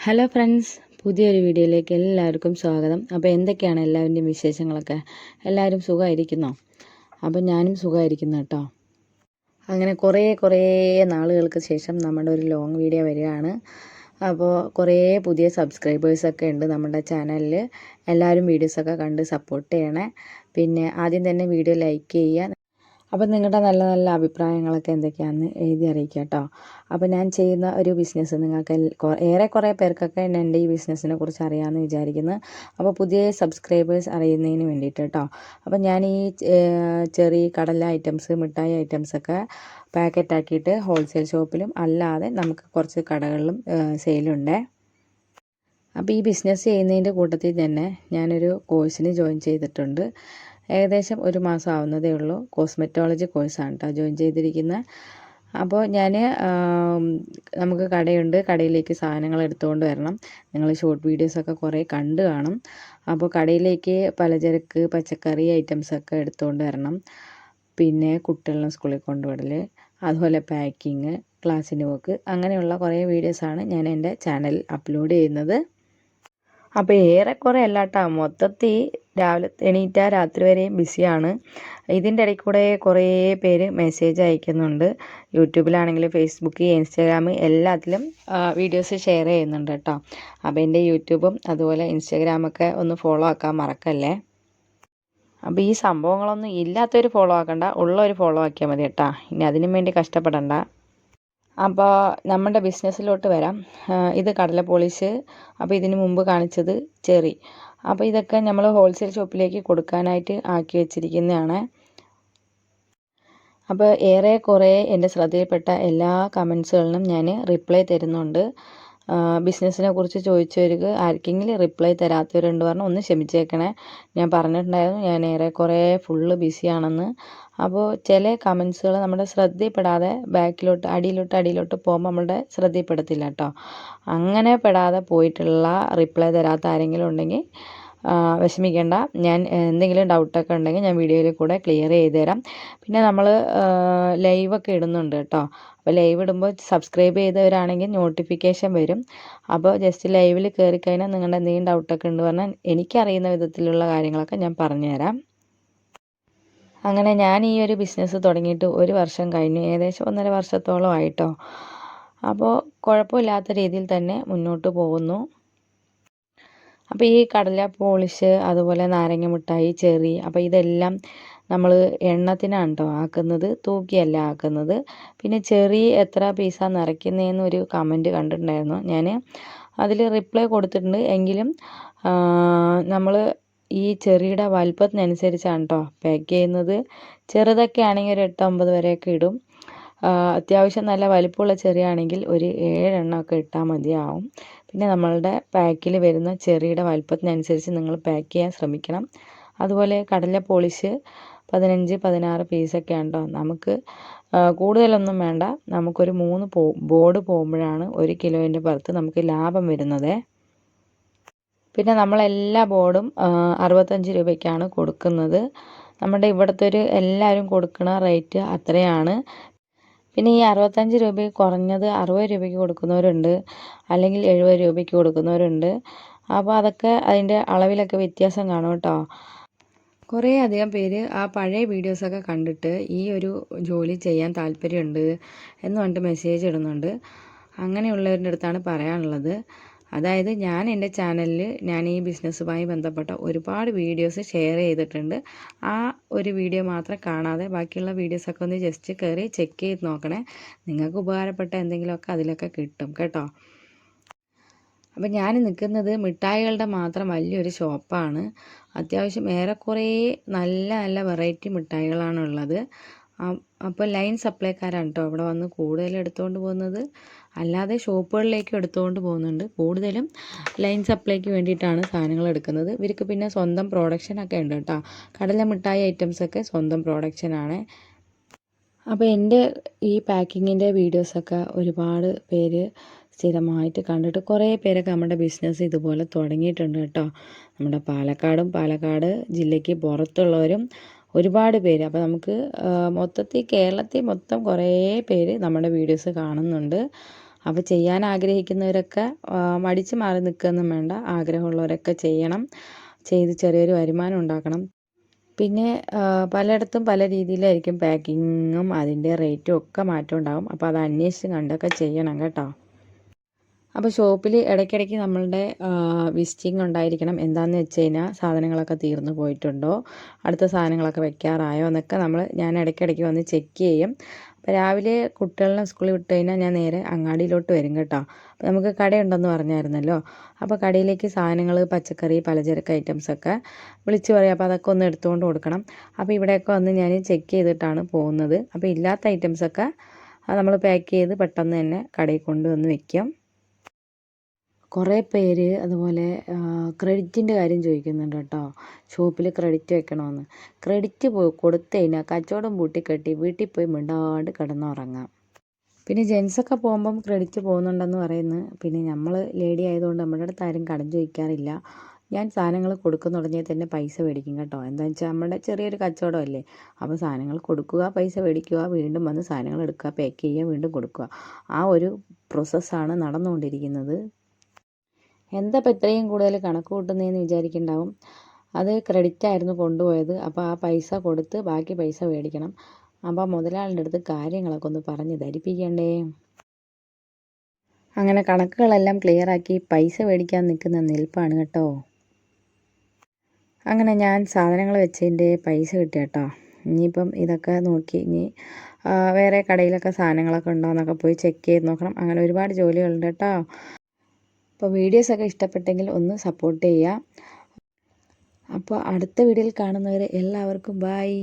Hello friends പുതിയൊരു വീഡിയോയിലേക്ക് എല്ലാവർക്കും സ്വാഗതം. അപ്പോൾ എന്തൊക്കെയാണ് എല്ലാവരുടെയും വിശേഷങ്ങളൊക്കെ? എല്ലാവരും സുഖമായിരിക്കുന്നോ? അപ്പോൾ ഞാനും സുഖമായിരിക്കുന്നു കേട്ടോ. അങ്ങനെ കുറേ കുറേ നാളുകൾക്ക് ശേഷം നമ്മുടെ ഒരു ലോങ് വീഡിയോ വരികയാണ്. അപ്പോൾ കുറേ പുതിയ സബ്സ്ക്രൈബേഴ്സൊക്കെ ഉണ്ട് നമ്മുടെ ചാനലിൽ എല്ലാവരും വീഡിയോസൊക്കെ കണ്ട് സപ്പോർട്ട് ചെയ്യണേ. പിന്നെ ആദ്യം തന്നെ വീഡിയോ ലൈക്ക് ചെയ്യുക. അപ്പം നിങ്ങളുടെ നല്ല നല്ല അഭിപ്രായങ്ങളൊക്കെ എന്തൊക്കെയാണെന്ന് എഴുതി അറിയിക്കുക കേട്ടോ അപ്പോൾ ഞാൻ ചെയ്യുന്ന ഒരു ബിസിനസ് നിങ്ങൾക്ക് ഏറെ കുറേ പേർക്കൊക്കെ എന്റെ ഈ ബിസിനസ്സിനെ കുറിച്ച് അറിയാമെന്ന് വിചാരിക്കുന്നു. അപ്പോൾ പുതിയ സബ്സ്ക്രൈബേഴ്സ് അറിയുന്നതിന് വേണ്ടിയിട്ട് കേട്ടോ അപ്പോൾ ഞാൻ ഈ ചെറിയ കടല ഐറ്റംസ് മിഠായി ഐറ്റംസൊക്കെ പാക്കറ്റ് ആക്കിയിട്ട് ഹോൾസെയിൽ ഷോപ്പിലും അല്ലാതെ നമുക്ക് കുറച്ച് കടകളിലും സെയിലുണ്ട്. അപ്പോൾ ഈ ബിസിനസ് ചെയ്യുന്നതിന്റെ കൂട്ടത്തിൽ തന്നെ ഞാനൊരു കോഴ്സിന് ജോയിൻ ചെയ്തിട്ടുണ്ട്. ഏകദേശം ഒരു മാസം ആവുന്നതേ ഉള്ളൂ. കോസ്മെറ്റോളജി കോഴ്സാണ് കേട്ടോ ജോയിൻ ചെയ്തിരിക്കുന്നത് അപ്പോൾ ഞാൻ നമുക്ക് കടയുണ്ട്. കടയിലേക്ക് സാധനങ്ങൾ എടുത്തുകൊണ്ട് വരണം. നിങ്ങൾ ഷോർട്ട് വീഡിയോസൊക്കെ കുറേ കണ്ടു കാണും. അപ്പോൾ കടയിലേക്ക് പലചരക്ക് പച്ചക്കറി ഐറ്റംസൊക്കെ എടുത്തുകൊണ്ട് വരണം. പിന്നെ കുട്ടികളെ സ്കൂളിൽ കൊണ്ടുവിടൽ അതുപോലെ പാക്കിങ് ക്ലാസ്സിന് പോക്ക് അങ്ങനെയുള്ള കുറേ വീഡിയോസാണ് ഞാൻ എന്റെ ചാനലിൽ അപ്ലോഡ് ചെയ്യുന്നത്. അപ്പോൾ ഏറെക്കുറെ അല്ലാട്ടോ മൊത്തത്തിൽ രാവിലെ എണീറ്റാ രാത്രി വരെയും ബിസിയാണ്. ഇതിന്റെ ഇടയിൽ കൂടെ കുറേ പേര് മെസ്സേജ് അയക്കുന്നുണ്ട്. യൂട്യൂബിലാണെങ്കിൽ ഫേസ്ബുക്ക് ഇൻസ്റ്റാഗ്രാം എല്ലാത്തിലും വീഡിയോസ് ഷെയർ ചെയ്യുന്നുണ്ട് കേട്ടോ. അപ്പോൾ എന്റെ യൂട്യൂബും അതുപോലെ ഇൻസ്റ്റാഗ്രാമൊക്കെ ഒന്ന് ഫോളോ ആക്കാൻ മറക്കല്ലേ? അപ്പോൾ ഈ സംഭവങ്ങളൊന്നും ഇല്ലാത്തൊരു ഫോളോ ആക്കണ്ട. ഉള്ളൊരു ഫോളോ ആക്കിയാൽ മതി കേട്ടോ. ഇനി അതിനും വേണ്ടി കഷ്ടപ്പെടണ്ട. അപ്പോൾ നമ്മുടെ ബിസിനസ്സിലോട്ട് വരാം. ഇത് കടല പോളിഷ് അപ്പോൾ ഇതിന് മുമ്പ് കാണിച്ചത് ചെറി. അപ്പോൾ ഇതൊക്കെ നമ്മൾ ഹോൾസെയിൽ ഷോപ്പിലേക്ക് കൊടുക്കാനായിട്ട് ആക്കി വെച്ചിരിക്കുന്നതാണ്. അപ്പോൾ ഏറെ കുറേ എന്റെ ശ്രദ്ധയിൽപ്പെട്ട എല്ലാ കമൻസുകളിലും ഞാൻ റിപ്ലൈ തരുന്നുണ്ട്. ബിസിനസ്സിനെ കുറിച്ച് ചോദിച്ചവർക്ക് ആർക്കെങ്കിലും റിപ്ലൈ തരാത്തവരുണ്ട് പറഞ്ഞു ഒന്ന് ക്ഷമിച്ചേക്കണേ. ഞാൻ പറഞ്ഞിട്ടുണ്ടായിരുന്നു ഞാൻ ഏറെ കുറേ ഫുള്ള് ബിസിയാണെന്ന് അപ്പോൾ ചില കമൻസുകൾ നമ്മുടെ ശ്രദ്ധയിൽപ്പെടാതെ ബാക്കിലോട്ട് അടിയിലോട്ട് അടിയിലോട്ട് പോകുമ്പോൾ നമ്മുടെ ശ്രദ്ധയിൽപ്പെടത്തില്ല കേട്ടോ അങ്ങനെ പെടാതെ പോയിട്ടുള്ള റിപ്ലൈ തരാത്ത ആരെങ്കിലും ഉണ്ടെങ്കിൽ വിഷമിക്കേണ്ട. ഞാൻ എന്തെങ്കിലും ഡൗട്ടൊക്കെ ഉണ്ടെങ്കിൽ ഞാൻ വീഡിയോയിൽ കൂടെ ക്ലിയർ ചെയ്ത് തരാം പിന്നെ നമ്മൾ ലൈവൊക്കെ ഇടുന്നുണ്ട് കേട്ടോ. അപ്പോൾ ലൈവ് ഇടുമ്പോൾ സബ്സ്ക്രൈബ് ചെയ്തവരാണെങ്കിൽ നോട്ടിഫിക്കേഷൻ വരും. അപ്പോൾ ജസ്റ്റ് ലൈവിൽ കയറി കഴിഞ്ഞാൽ നിങ്ങളുടെ എന്തെങ്കിലും ഡൗട്ടൊക്കെ ഉണ്ട് പറഞ്ഞാൽ എനിക്കറിയുന്ന വിധത്തിലുള്ള കാര്യങ്ങളൊക്കെ ഞാൻ പറഞ്ഞുതരാം. അങ്ങനെ ഞാൻ ഈ ഒരു ബിസിനസ് തുടങ്ങിയിട്ട് ഒരു വർഷം കഴിഞ്ഞു. ഏകദേശം ഒന്നര വർഷത്തോളം ആയിട്ടോ അപ്പോൾ കുഴപ്പമില്ലാത്ത രീതിയിൽ തന്നെ മുന്നോട്ട് പോകുന്നു. അപ്പോൾ ഈ കടല പോളിഷ് അതുപോലെ നാരങ്ങ മിഠായി ചെറി അപ്പോൾ ഇതെല്ലാം നമ്മൾ എണ്ണത്തിനാണ് കേട്ടോ ആക്കുന്നത് തൂക്കിയല്ല ആക്കുന്നത്. പിന്നെ ചെറി എത്ര പീസാണ് നിറയ്ക്കുന്നതെന്നൊരു കമന്റ് കണ്ടിട്ടുണ്ടായിരുന്നു. ഞാൻ അതിൽ റിപ്ലൈ കൊടുത്തിട്ടുണ്ട്. എങ്കിലും നമ്മൾ ഈ ചെറിയുടെ വലുപ്പത്തിനനുസരിച്ചാണ് കേട്ടോ പാക്ക് ചെയ്യുന്നത്. ചെറുതൊക്കെ ആണെങ്കിൽ ഒരു എട്ട് ഒമ്പത് വരെയൊക്കെ ഇടും. അത്യാവശ്യം നല്ല വലിപ്പമുള്ള ചെറിയാണെങ്കിൽ ഒരു ഏഴെണ്ണമൊക്കെ ഇട്ടാൽ മതിയാവും. പിന്നെ നമ്മളുടെ പാക്കിൽ വരുന്ന ചെറിയുടെ വലുപ്പത്തിനനുസരിച്ച് നിങ്ങൾ പാക്ക് ചെയ്യാൻ ശ്രമിക്കണം. അതുപോലെ കടല പോളിഷ് പതിനഞ്ച് പതിനാറ് പീസൊക്കെ ഉണ്ടോ? നമുക്ക് കൂടുതലൊന്നും വേണ്ട. നമുക്കൊരു മൂന്ന് പോ ബോർഡ് പോകുമ്പോഴാണ് ഒരു കിലോന്റെ പുറത്ത് നമുക്ക് ലാഭം വരുന്നത്. പിന്നെ നമ്മളെല്ലാ ബോർഡും അറുപത്തഞ്ച് രൂപയ്ക്കാണ് കൊടുക്കുന്നത്. നമ്മുടെ ഇവിടുത്തെ ഒരു എല്ലാവരും കൊടുക്കുന്ന റേറ്റ് അത്രയാണ്. പിന്നെ ഈ അറുപത്തഞ്ച് രൂപയ്ക്ക് കുറഞ്ഞത് അറുപത് രൂപയ്ക്ക് കൊടുക്കുന്നവരുണ്ട്. അല്ലെങ്കിൽ എഴുപത് രൂപയ്ക്ക് കൊടുക്കുന്നവരുണ്ട്. അപ്പോൾ അതൊക്കെ അതിന്റെ അളവിലൊക്കെ വ്യത്യാസം കാണും കേട്ടോ. കുറേ അധികം പേര് ആ പഴയ വീഡിയോസൊക്കെ കണ്ടിട്ട് ഈ ഒരു ജോലി ചെയ്യാൻ താല്പര്യമുണ്ട് എന്ന് പറഞ്ഞിട്ട് മെസ്സേജ് ഇടുന്നുണ്ട്. അങ്ങനെയുള്ളവരുടെ അടുത്താണ് പറയാനുള്ളത്. അതായത് ഞാൻ എന്റെ ചാനലിൽ ഞാൻ ഈ ബിസിനസ്സുമായി ബന്ധപ്പെട്ട ഒരുപാട് വീഡിയോസ് ഷെയർ ചെയ്തിട്ടുണ്ട്. ആ ഒരു വീഡിയോ മാത്രം കാണാതെ ബാക്കിയുള്ള വീഡിയോസൊക്കെ ഒന്ന് ജസ്റ്റ് കയറി ചെക്ക് ചെയ്ത് നോക്കണേ. നിങ്ങൾക്ക് ഉപകാരപ്പെട്ട എന്തെങ്കിലുമൊക്കെ അതിലൊക്കെ കിട്ടും കേട്ടോ. അപ്പം ഞാൻ നിൽക്കുന്നത് മിഠായികളുടെ മാത്രം വലിയൊരു ഷോപ്പാണ് അത്യാവശ്യം ഏറെക്കുറെ നല്ല നല്ല വെറൈറ്റി മിഠായികളാണ് ഉള്ളത്. അപ്പോൾ ലൈൻ സപ്ലൈക്കാരാണ് കേട്ടോ അവിടെ വന്ന് കൂടുതൽ എടുത്തുകൊണ്ട് പോകുന്നത്. അല്ലാതെ ഷോപ്പുകളിലേക്കും എടുത്തുകൊണ്ട് പോകുന്നുണ്ട്. കൂടുതലും ലൈൻ സപ്ലൈക്ക് വേണ്ടിയിട്ടാണ് സാധനങ്ങൾ എടുക്കുന്നത്. ഇവർക്ക് പിന്നെ സ്വന്തം പ്രൊഡക്ഷനൊക്കെ ഉണ്ട് കേട്ടോ. കടല മിഠായി ഐറ്റംസൊക്കെ സ്വന്തം പ്രൊഡക്ഷനാണ് അപ്പോൾ എന്റെ ഈ പാക്കിങ്ങിന്റെ വീഡിയോസൊക്കെ ഒരുപാട് പേര് സ്ഥിരമായിട്ട് കണ്ടിട്ട് കുറേ പേരൊക്കെ നമ്മുടെ ബിസിനസ് ഇതുപോലെ തുടങ്ങിയിട്ടുണ്ട് കേട്ടോ. നമ്മുടെ പാലക്കാടും പാലക്കാട് ജില്ലയ്ക്ക് പുറത്തുള്ളവരും ഒരുപാട് പേര്. അപ്പോൾ നമുക്ക് മൊത്തത്തിൽ കേരളത്തിൽ മൊത്തം കുറേ പേര് നമ്മുടെ വീഡിയോസ് കാണുന്നുണ്ട്. അപ്പോൾ ചെയ്യാൻ ആഗ്രഹിക്കുന്നവരൊക്കെ മടിച്ച് മാറി നിൽക്കുകയൊന്നും വേണ്ട. ആഗ്രഹമുള്ളവരൊക്കെ ചെയ്യണം. ചെയ്ത് ചെറിയൊരു വരുമാനം ഉണ്ടാക്കണം. പിന്നെ പലയിടത്തും പല രീതിയിലായിരിക്കും പാക്കിങ്ങും അതിന്റെ റേറ്റും ഒക്കെ മാറ്റം ഉണ്ടാകും അപ്പോൾ അത് അന്വേഷിച്ച് കണ്ടൊക്കെ ചെയ്യണം കേട്ടോ. അപ്പോൾ ഷോപ്പിൽ ഇടയ്ക്കിടയ്ക്ക് നമ്മളുടെ വിസിറ്റിംഗ് ഉണ്ടായിരിക്കണം. എന്താണെന്ന് വെച്ച് കഴിഞ്ഞാൽ സാധനങ്ങളൊക്കെ തീർന്നു പോയിട്ടുണ്ടോ? അടുത്ത സാധനങ്ങളൊക്കെ വെക്കാറായോ? എന്നൊക്കെ നമ്മൾ ഞാൻ ഇടയ്ക്കിടയ്ക്ക് വന്ന് ചെക്ക് ചെയ്യും. അപ്പോൾ രാവിലെ കുട്ടികളെ സ്കൂളിൽ വിട്ട് കഴിഞ്ഞാൽ ഞാൻ നേരെ അങ്ങാടിയിലോട്ട് വരും കേട്ടോ. അപ്പോൾ നമുക്ക് കടയുണ്ടെന്ന് പറഞ്ഞായിരുന്നല്ലോ. അപ്പോൾ കടയിലേക്ക് സാധനങ്ങൾ പച്ചക്കറി പലചരക്ക് ഐറ്റംസൊക്കെ വിളിച്ച് പറയും. അപ്പോൾ അതൊക്കെ ഒന്ന് എടുത്തുകൊണ്ട് കൊടുക്കണം. അപ്പോൾ ഇവിടെയൊക്കെ വന്ന് ഞാൻ ചെക്ക് ചെയ്തിട്ടാണ് പോകുന്നത്. അപ്പോൾ ഇല്ലാത്ത ഐറ്റംസൊക്കെ നമ്മൾ പാക്ക് ചെയ്ത് പെട്ടെന്ന് തന്നെ കടയിൽ കൊണ്ടുവന്ന് വെക്കും. കുറേ പേര് അതുപോലെ ക്രെഡിറ്റിന്റെ കാര്യം ചോദിക്കുന്നുണ്ട് കേട്ടോ. ഷോപ്പിൽ ക്രെഡിറ്റ് വെക്കണമെന്ന് ക്രെഡിറ്റ് കൊടുത്തു കഴിഞ്ഞാൽ കച്ചവടം പൂട്ടിക്കെട്ടി വീട്ടിൽ പോയി മിണ്ടാണ്ട് കിടന്നുറങ്ങാം. പിന്നെ ജെൻസൊക്കെ പോകുമ്പം ക്രെഡിറ്റ് പോകുന്നുണ്ടെന്ന് പറയുന്നു. പിന്നെ നമ്മൾ ലേഡി ആയതുകൊണ്ട് നമ്മുടെ അടുത്ത് ആരും കടം ചോദിക്കാറില്ല. ഞാൻ സാധനങ്ങൾ കൊടുക്കുന്ന തുടങ്ങിയാൽ തന്നെ പൈസ മേടിക്കും കേട്ടോ. എന്താണെന്ന് വെച്ചാൽ നമ്മുടെ ചെറിയൊരു കച്ചവടമല്ലേ. അപ്പോൾ സാധനങ്ങൾ കൊടുക്കുക പൈസ മേടിക്കുക വീണ്ടും വന്ന് സാധനങ്ങൾ എടുക്കുക പാക്ക് ചെയ്യുക വീണ്ടും കൊടുക്കുക. ആ ഒരു പ്രോസസ്സാണ് നടന്നുകൊണ്ടിരിക്കുന്നത്. എന്താ ഇപ്പം ഇത്രയും കൂടുതൽ കണക്ക് കൂട്ടുന്നതെന്ന് വിചാരിക്കുന്നുണ്ടാവും അത് ക്രെഡിറ്റ് ആയിരുന്നു കൊണ്ടുപോയത്. അപ്പോൾ ആ പൈസ കൊടുത്ത് ബാക്കി പൈസ മേടിക്കണം. അപ്പോൾ മുതലാളിന്റെ അടുത്ത് കാര്യങ്ങളൊക്കെ ഒന്ന് പറഞ്ഞ് ധരിപ്പിക്കണ്ടേ? അങ്ങനെ കണക്കുകളെല്ലാം ക്ലിയറാക്കി പൈസ മേടിക്കാൻ നിൽക്കുന്ന നിൽപ്പാണ് കേട്ടോ. അങ്ങനെ ഞാൻ സാധനങ്ങൾ വെച്ചതിന്റെ പൈസ കിട്ടി കേട്ടോ. ഇനിയിപ്പം ഇതൊക്കെ നോക്കി ഇനി വേറെ കടയിലൊക്കെ സാധനങ്ങളൊക്കെ ഉണ്ടോ എന്നൊക്കെ പോയി ചെക്ക് ചെയ്ത് നോക്കണം. അങ്ങനെ ഒരുപാട് ജോലികളുണ്ട് കേട്ടോ. അപ്പോൾ വീഡിയോസൊക്കെ ഇഷ്ടപ്പെട്ടെങ്കിൽ ഒന്ന് സപ്പോർട്ട് ചെയ്യുക അപ്പോൾ അടുത്ത വീഡിയോയിൽ കാണുന്നവരെ എല്ലാവർക്കും ബായ്